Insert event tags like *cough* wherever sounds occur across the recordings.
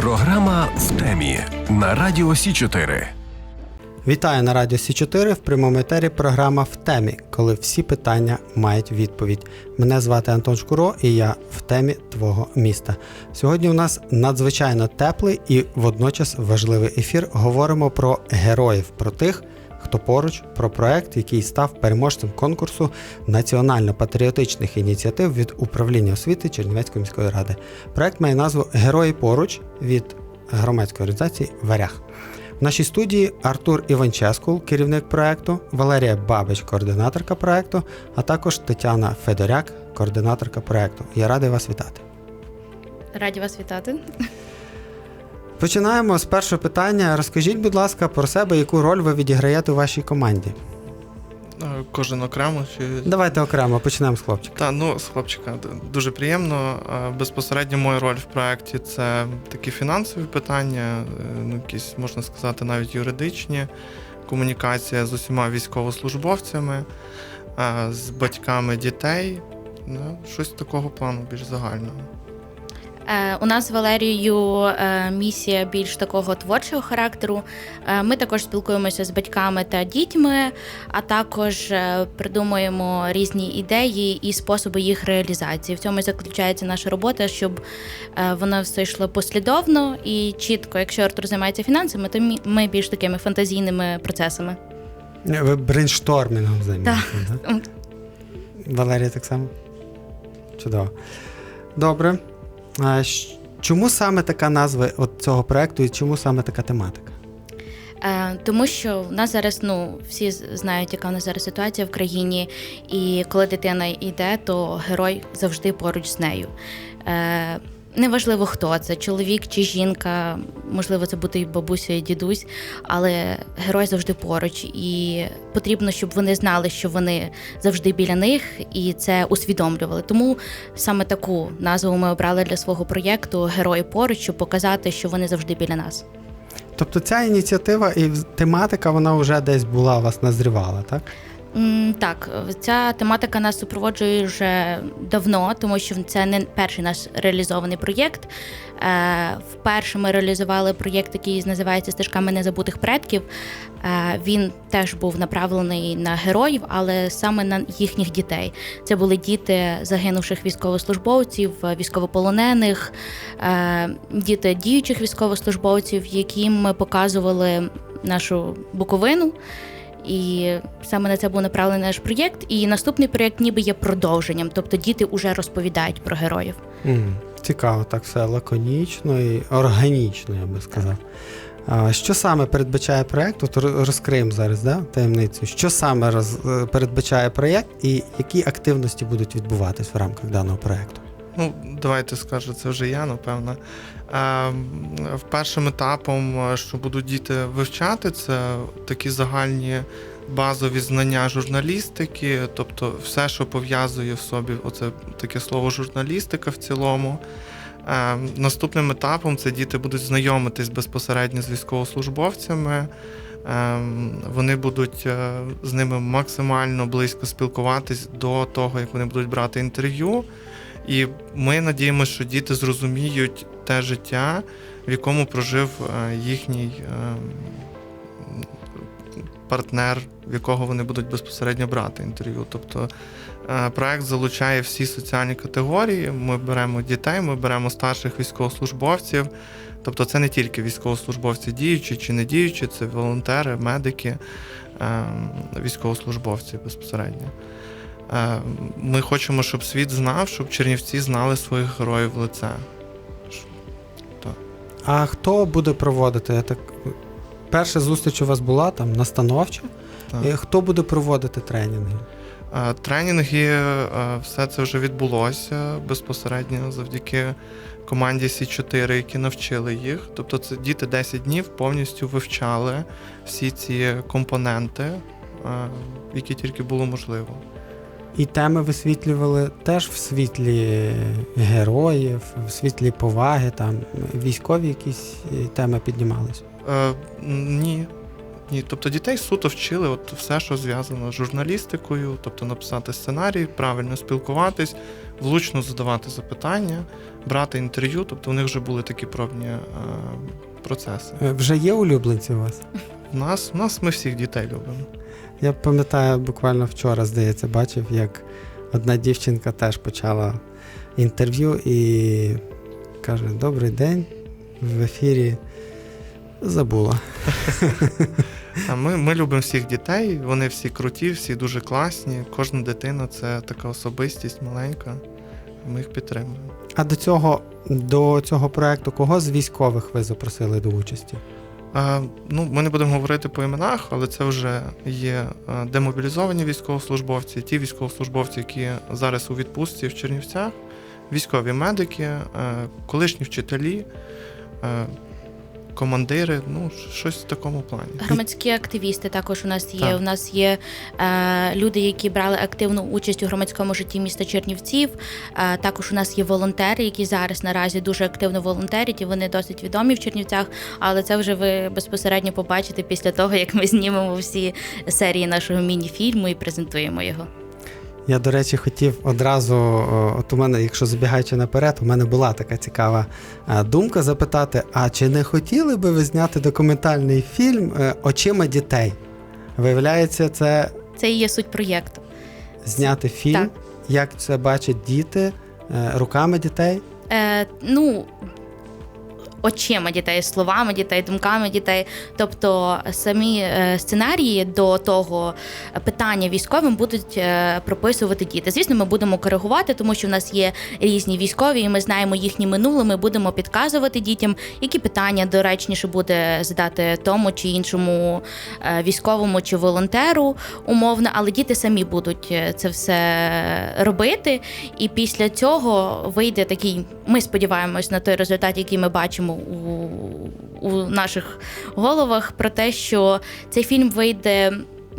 Програма в темі на радіо Сі 4 Вітаю на радіо Сі 4 в прямому етері програма в темі, коли всі питання мають відповідь. Мене звати Антон Шкуро і я в темі твого міста. Сьогодні у нас надзвичайно теплий і водночас важливий ефір. Говоримо про героїв, про тих, хто поруч, про проект, який став переможцем конкурсу національно-патріотичних ініціатив від управління освіти Чернівецької міської ради. Проект має назву Герої поруч від громадської організації Варяг. В нашій студії Артур Іванческул, керівник проекту, Валерія Бабич, координаторка проекту, а також Тетяна Федоряк, координаторка проекту. Я радий вас вітати. Раді вас вітати. Починаємо з першого питання. Розкажіть, будь ласка, про себе, яку роль ви відіграєте у вашій команді. Е, Кожен окремо чи Давайте окремо почнемо з хлопчика. та ну з хлопчика дуже приємно. Е, Безпосередньо моя роль в проєкті це такі фінансові питання, е, ну якісь можна сказати, навіть юридичні, комунікація з усіма військовослужбовцями, з батьками дітей. Ну, щось такого плану більш загального. Е, у нас з Валерією е, місія більш такого творчого характеру. Е, ми також спілкуємося з батьками та дітьми, а також придумуємо різні ідеї і способи їх реалізації. В цьому і заключається наша робота, щоб воно все йшло послідовно і чітко. Якщо Артур займається фінансами, то ми більш такими фантазійними процесами. Ви брейнштормінгом займаєтеся, так? М. Валерія так само? Чудово. Добре. Чому саме така назва от цього проекту і чому саме така тематика? Е, Тому що в нас зараз ну всі знають, яка в нас зараз ситуація в країні, і коли дитина йде, то герой завжди поруч з нею. Е, Неважливо, хто це, чоловік чи жінка, можливо, це буде і бабуся, і дідусь, але герой завжди поруч, і потрібно, щоб вони знали, що вони завжди біля них, і це усвідомлювали. Тому саме таку назву ми обрали для свого проєкту Герої поруч, щоб показати, що вони завжди біля нас. Тобто ця ініціатива і тематика вона вже десь була у вас назрівала, так? Так, ця тематика нас супроводжує вже давно, тому що це не перший наш реалізований проєкт. Е, Вперше ми реалізували проєкт, який називається Стежками незабутих предків. Е, Він теж був направлений на героїв, але саме на їхніх дітей. Це були діти загинувших військовослужбовців, військовополонених, е, діти діючих військовослужбовців, яким ми показували нашу Буковину. І саме на це був направлений наш проєкт. І наступний проєкт ніби є продовженням, тобто діти вже розповідають про героїв. М, Цікаво, так все лаконічно і органічно, я би сказав. Що саме передбачає проєкт? От розкриємо зараз да, таємницю. Що саме роз, передбачає проєкт і які активності будуть відбуватись в рамках даного проєкту? Ну, давайте скажу, це вже я, напевно. Першим етапом, е, що будуть діти вивчати, це такі загальні базові знання журналістики, тобто все, що пов'язує в собі оце таке слово журналістика в цілому. Наступним етапом це діти будуть знайомитись безпосередньо з військовослужбовцями. Вони будуть е, з ними максимально близько спілкуватись до того, як вони будуть брати інтерв'ю. І ми надіємося, що діти зрозуміють те життя, в якому прожив е, їхній е, партнер, в якого вони будуть безпосередньо брати інтерв'ю. Тобто е, проект залучає всі соціальні категорії. Ми беремо дітей, ми беремо старших військовослужбовців. Тобто це не тільки військовослужбовці діючі чи не діючі, це волонтери, медики, е, військовослужбовці безпосередньо. Е, Ми хочемо, щоб світ знав, щоб чернівці знали своїх героїв в лице. А хто буде проводити? Я так... Перша зустріч у вас була там настановча. Так. І Хто буде проводити тренінги? Е, Тренінги, е, все це вже відбулося безпосередньо завдяки команді Сі4, які навчили їх. Тобто, це діти 10 днів повністю вивчали всі ці компоненти, які тільки було можливо. І теми висвітлювали теж в світлі героїв, в світлі поваги, там військові якісь е, теми піднімалися. Е, ні. Ні, тобто дітей суто вчили от все, що зв'язано з журналістикою, тобто написати сценарій, правильно спілкуватись, влучно задавати запитання, брати інтерв'ю. Тобто у них вже були такі пробні е, процеси. Е, Вже є улюбленці у вас? У нас, у нас ми всіх дітей любимо. Я пам'ятаю, буквально вчора, здається, бачив, як одна дівчинка теж почала інтерв'ю і каже: Добрий день, в ефірі забула. *laughs* А ми, ми любимо всіх дітей, вони всі круті, всі дуже класні. Кожна дитина це така особистість маленька. Ми їх підтримуємо. А до цього, до цього проекту кого з військових ви запросили до участі? Ну, ми не будемо говорити по іменах, але це вже є демобілізовані військовослужбовці, ті військовослужбовці, які зараз у відпустці в Чернівцях, військові медики, колишні вчителі, командири, ну, щось в такому плані. Громадські активісти також у нас є. Так. У нас є е, люди, які брали активну участь у громадському житті міста Чернівців. Е, також у нас є волонтери, які зараз наразі дуже активно волонтерять, і вони досить відомі в Чернівцях. Але це вже ви безпосередньо побачите після того, як ми знімемо всі серії нашого міні-фільму і презентуємо його. Я, до речі, хотів одразу, от у мене, якщо забігаючи наперед, у мене була така цікава е, думка запитати: а чи не хотіли би ви зняти документальний фільм е, очима дітей? Виявляється, це Це і є суть проєкту. зняти фільм, Так. як це бачать діти е, руками дітей. Е, ну, очима дітей, словами дітей, думками дітей. Тобто самі е, сценарії до того питання військовим будуть е, прописувати діти. Звісно, ми будемо коригувати, тому що в нас є різні військові, і ми знаємо їхні минуле. Ми будемо підказувати дітям, які питання доречніше буде задати тому чи іншому е, військовому чи волонтеру умовно, але діти самі будуть це все робити. І після цього вийде такий. Ми сподіваємось на той результат, який ми бачимо у, у наших головах, про те, що цей фільм вийде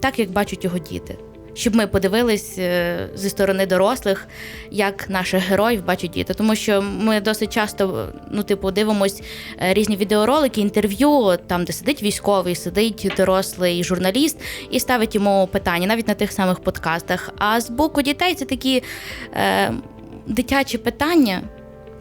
так, як бачать його діти. Щоб ми подивились е, зі сторони дорослих, як наших героїв бачать діти. Тому що ми досить часто, ну, типу, дивимось е, різні відеоролики, інтерв'ю, там, де сидить військовий, сидить дорослий журналіст і ставить йому питання, навіть на тих самих подкастах. А з боку дітей це такі е, дитячі питання.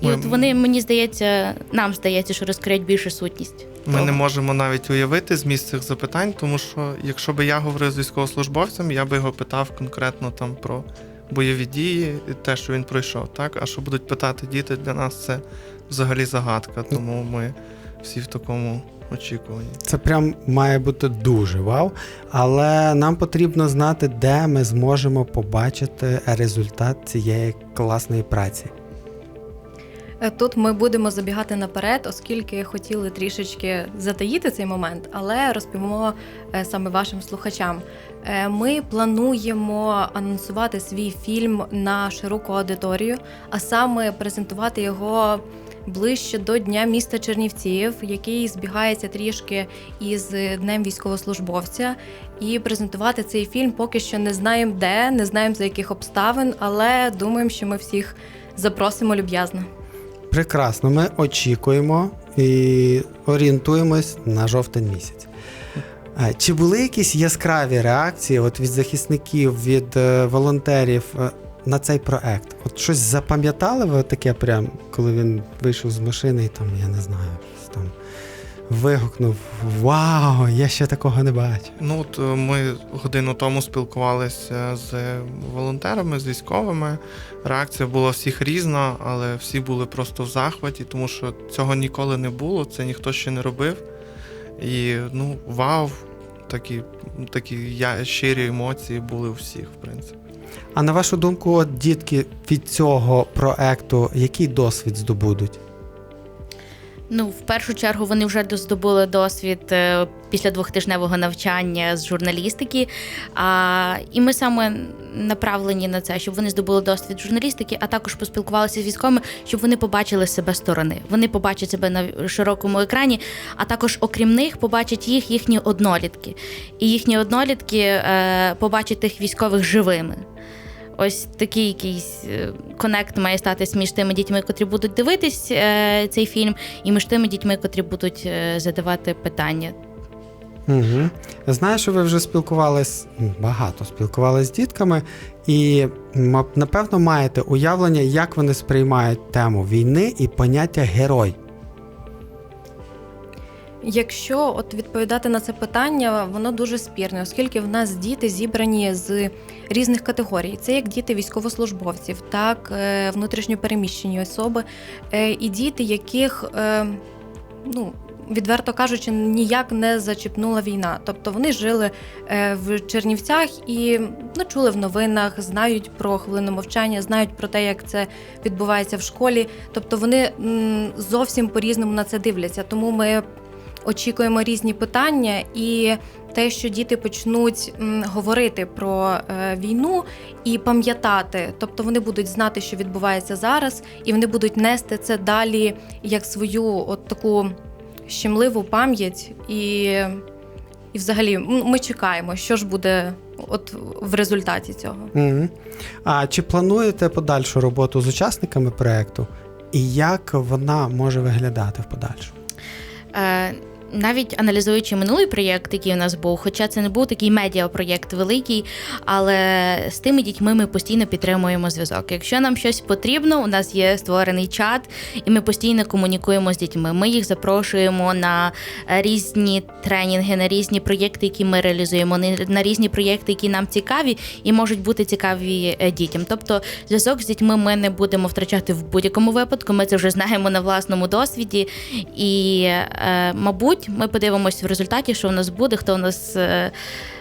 І Ми- от вони, мені здається, нам здається, що розкриють більше сутність. Ми того. не можемо навіть уявити зміст цих запитань, тому що якщо би я говорив з військовослужбовцем, я би його питав конкретно там про бойові дії, і те, що він пройшов. Так, а що будуть питати діти для нас, це взагалі загадка. Тому ми всі в такому очікуванні. Це прям має бути дуже вау. Але нам потрібно знати, де ми зможемо побачити результат цієї класної праці. Е, Тут ми будемо забігати наперед, оскільки хотіли трішечки затаїти цей момент, але розповімо е, саме вашим слухачам. Е, Ми плануємо анонсувати свій фільм на широку аудиторію, а саме презентувати його ближче до Дня міста Чернівців, який збігається трішки із Днем військовослужбовця. І презентувати цей фільм поки що не знаємо де, не знаємо за яких обставин, але думаємо, що ми всіх запросимо люб'язно. Прекрасно, ми очікуємо і орієнтуємось на жовтень місяць. Е, Чи були якісь яскраві реакції от від захисників, від е, волонтерів е, на цей проект? От щось запам'ятали ви таке, прям, коли він вийшов з машини і там, я не знаю, щось там вигукнув: Вау, я ще такого не бачив. Ну от е, ми годину тому спілкувалися з волонтерами, з військовими. Реакція була всіх різна, але всі були просто в захваті, тому що цього ніколи не було, це ніхто ще не робив. І ну, вау, такі, такі я, щирі емоції були у всіх, в принципі. А на вашу думку, от дітки від цього проекту який досвід здобудуть? Ну, в першу чергу вони вже здобули досвід е, після двохтижневого навчання з журналістики. А, і ми саме направлені на це, щоб вони здобули досвід журналістики, а також поспілкувалися з військовими, щоб вони побачили себе сторони. Вони побачать себе на широкому екрані, а також, окрім них, побачать їх їхні однолітки. І їхні однолітки е, побачать тих військових живими. Ось такий якийсь е, конект має статись між тими дітьми, котрі будуть дивитись е, цей фільм, і між тими дітьми, котрі будуть е, задавати питання. Угу. Знаю, що ви вже спілкувались багато спілкувались з дітками, і напевно маєте уявлення, як вони сприймають тему війни і поняття герой. Якщо от відповідати на це питання, воно дуже спірне, оскільки в нас діти зібрані з різних категорій. Це як діти військовослужбовців, так е, внутрішньопереміщені особи е, і діти, яких е, ну. Відверто кажучи, ніяк не зачіпнула війна. Тобто вони жили в Чернівцях і ну, чули в новинах, знають про хвилину мовчання, знають про те, як це відбувається в школі. Тобто вони зовсім по-різному на це дивляться. Тому ми очікуємо різні питання, і те, що діти почнуть говорити про е, війну і пам'ятати, тобто вони будуть знати, що відбувається зараз, і вони будуть нести це далі як свою от таку щемливу пам'ять і. І взагалі ми чекаємо, що ж буде от в результаті цього. Угу. А чи плануєте подальшу роботу з учасниками проєкту? І як вона може виглядати в подальшому? uh, навіть аналізуючи минулий проєкт, який у нас був, хоча це не був такий медіапроєкт великий, але з тими дітьми ми постійно підтримуємо зв'язок. Якщо нам щось потрібно, у нас є створений чат, і ми постійно комунікуємо з дітьми. Ми їх запрошуємо на різні тренінги, на різні проєкти, які ми реалізуємо, на- різні проєкти, які нам цікаві і можуть бути цікаві е, дітям. Тобто, зв'язок з дітьми ми не будемо втрачати в будь-якому випадку. Ми це вже знаємо на власному досвіді. І, е, мабуть, ми подивимося в результаті, що у нас буде, хто у нас. е,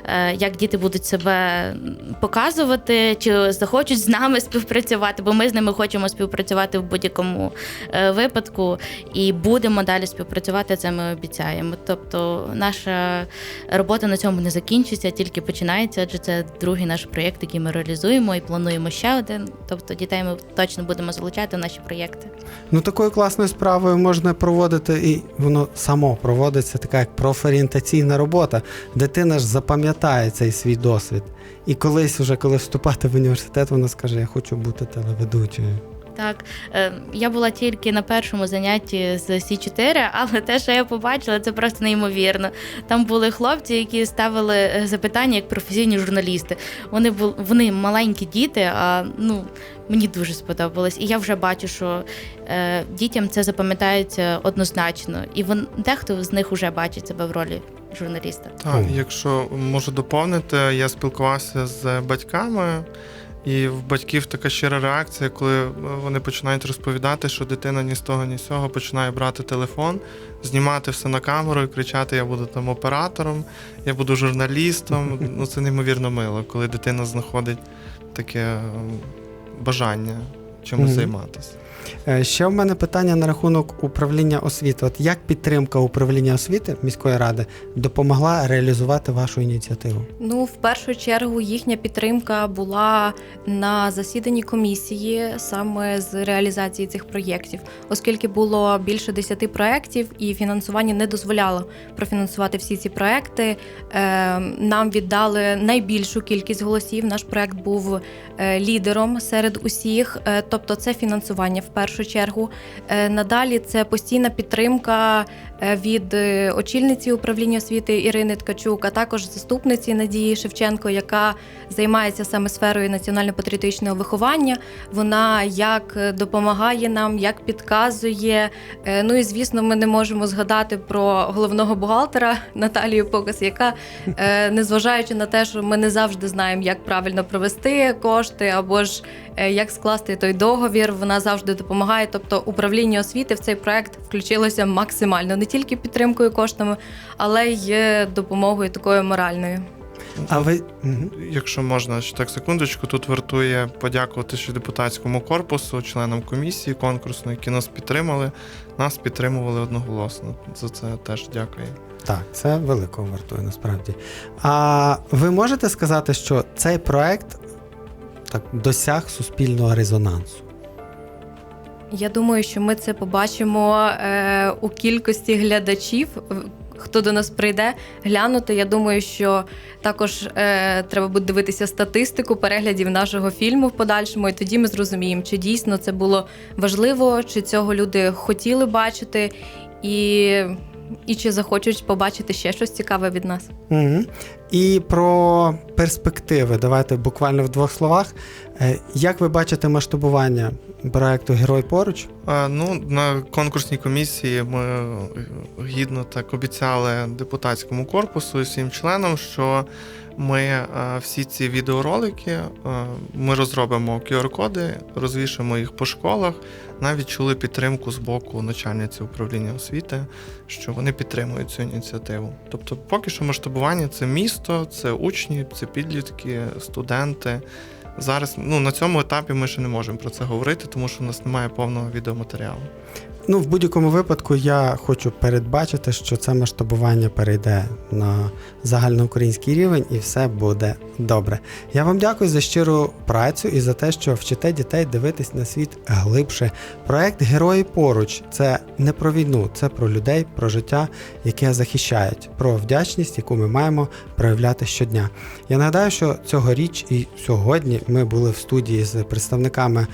е, Як діти будуть себе показувати, чи захочуть з нами *laughs* співпрацювати, бо ми з ними хочемо співпрацювати в будь-якому е, випадку і будемо далі співпрацювати. Це ми обіцяємо. Тобто, наша робота на цьому не закінчиться, тільки починається, адже це другий наш проєкт, який ми реалізуємо і плануємо ще один. Тобто, дітей ми точно будемо залучати в наші проєкти. Ну, такою класною справою можна проводити, і воно само проводиться, така як профорієнтаційна робота. Дитина ж запам'ятає цей свій досвід. І колись, уже коли вступати в університет, вона скаже: Я хочу бути телеведучою. Так, е, я була тільки на першому занятті з Сі 4 але те, що я побачила, це просто неймовірно. Там були хлопці, які ставили е, запитання як професійні журналісти. Вони були вони маленькі діти, а ну мені дуже сподобалось. І я вже бачу, що е, дітям це запам'ятається однозначно, і вон дехто з них вже бачить себе в ролі журналіста. Так, якщо можу доповнити, я спілкувався з батьками, і в батьків така щира реакція, коли вони починають розповідати, що дитина ні з того, ні з цього починає брати телефон, знімати все на камеру і кричати: Я буду там оператором, я буду журналістом. *laughs* Ну це неймовірно мило, коли дитина знаходить таке ем, бажання чимось займатися. Е, Ще в мене питання на рахунок управління освіти. От як підтримка управління освіти міської ради допомогла реалізувати вашу ініціативу? Ну, в першу чергу, їхня підтримка була на засіданні комісії саме з реалізації цих проєктів, оскільки було більше 10 проєктів, і фінансування не дозволяло профінансувати всі ці проекти. Е, Нам віддали найбільшу кількість голосів. Наш проект був е, лідером серед усіх, тобто це фінансування в першу чергу. Е, Надалі це постійна підтримка е, від е, очільниці управління освіти Ірини Ткачук, а також заступниці Надії Шевченко, яка займається саме сферою національно-патріотичного виховання. Вона як допомагає нам, як підказує. Ну і звісно, ми не можемо згадати про головного бухгалтера *laughs* Наталію Покас, яка, незважаючи на те, що ми не завжди знаємо, як правильно провести кошти, або ж як скласти той договір, вона завжди допомагає. Тобто управління освіти в цей проект включилося максимально не тільки підтримкою коштами, але й е, допомогою такою моральною. А ви Якщо можна, ще так секундочку, тут вартує подякувати ще депутатському корпусу, членам комісії конкурсної, які нас підтримали. Нас підтримували одноголосно. За це теж дякую. так, це великого вартує насправді. А ви можете сказати, що цей проект так досяг суспільного резонансу? Я думаю, що ми це побачимо е, у кількості глядачів. Хто до нас прийде глянути, я думаю, що також е, треба буде дивитися статистику переглядів нашого фільму в подальшому, і тоді ми зрозуміємо, чи дійсно це було важливо, чи цього люди хотіли бачити. І і чи захочуть побачити ще щось цікаве від нас. Угу. І про перспективи. Давайте буквально в двох словах. Е, Як ви бачите масштабування проекту Герой поруч? Е, Ну, на конкурсній комісії ми е, гідно так обіцяли депутатському корпусу і всім членам, що ми е, всі ці відеоролики е, ми розробимо QR-коди, розвішимо їх по школах. Навіть чули підтримку з боку начальниці управління освіти, що вони підтримують цю ініціативу. Тобто, поки що масштабування це місто, це учні, це підлітки, студенти. Зараз ну на цьому етапі ми ще не можемо про це говорити, тому що в нас немає повного відеоматеріалу. Ну, в будь-якому випадку я хочу передбачити, що це масштабування перейде на загальноукраїнський рівень і все буде добре. Я вам дякую за щиру працю і за те, що вчите дітей дивитись на світ глибше. Проект Герої поруч це не про війну, це про людей, про життя, яке захищають, про вдячність, яку ми маємо проявляти щодня. Я нагадаю, що цьогоріч і сьогодні ми були в студії з представниками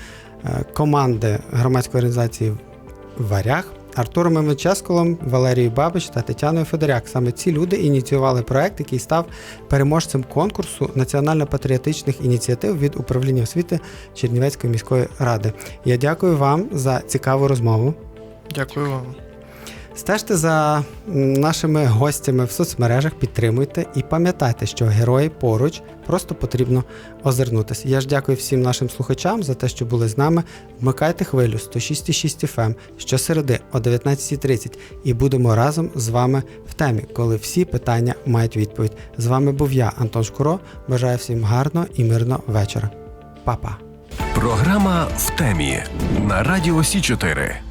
е, команди громадської організації Варяг, Артуром Меческолом, Валерією Бабич та Тетяною Федоряк. Саме ці люди ініціювали проект, який став переможцем конкурсу національно-патріотичних ініціатив від управління освіти Чернівецької міської ради. Я дякую вам за цікаву розмову. Дякую вам. Стежте за нашими гостями в соцмережах, підтримуйте і пам'ятайте, що герої поруч просто потрібно озирнутися. Я ж дякую всім нашим слухачам за те, що були з нами. Вмикайте хвилю 106,6 FM щосереди о 19.30 і будемо разом з вами в темі, коли всі питання мають відповідь. З вами був я, Антон Шкуро. Бажаю всім гарного і мирного вечора. Па-па! Програма в темі на Радіо Сі 4